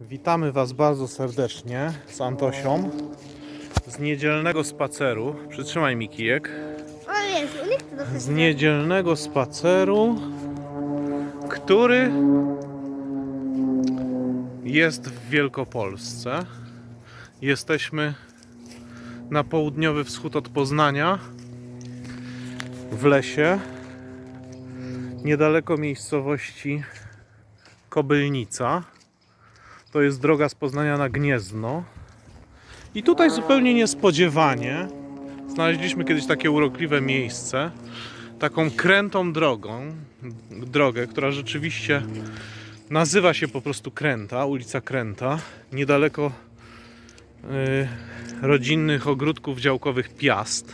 Witamy Was bardzo serdecznie z Antosią z niedzielnego spaceru. Przytrzymaj mi kijek. Z niedzielnego spaceru, który jest w Wielkopolsce. Jesteśmy na południowy wschód od Poznania, w lesie, niedaleko miejscowości Kobylnica. To jest droga z Poznania na Gniezno. I tutaj zupełnie niespodziewanie znaleźliśmy kiedyś takie urokliwe miejsce, taką krętą drogą, drogę, która rzeczywiście nazywa się po prostu Kręta, ulica Kręta, niedaleko y, rodzinnych ogródków działkowych Piast.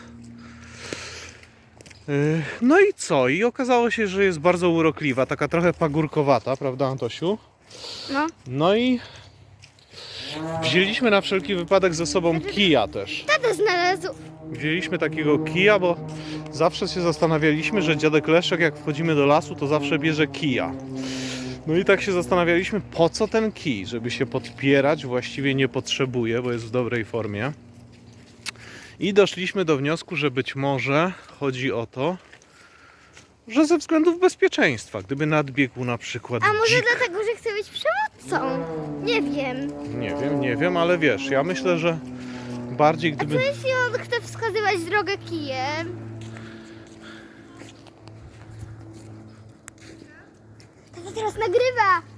Y, No i co? I okazało się, że jest bardzo urokliwa, taka trochę pagórkowata, prawda Antosiu? No. No i wzięliśmy na wszelki wypadek ze sobą kija też. Tata znalazł. Wzięliśmy takiego kija, bo zawsze się zastanawialiśmy, że dziadek Leszek jak wchodzimy do lasu, to zawsze bierze kija. No i tak się zastanawialiśmy, po co ten kij, żeby się podpierać, właściwie nie potrzebuje, bo jest w dobrej formie. I doszliśmy do wniosku, że być może chodzi o to, że ze względów bezpieczeństwa, gdyby nadbiegł na przykład A może dzik, dlatego, że chce być przywódcą? Nie wiem. nie wiem, nie wiem, ale wiesz, ja myślę, że bardziej A gdyby... co jeśli on chce wskazywać drogę kijem? Tata teraz nagrywa.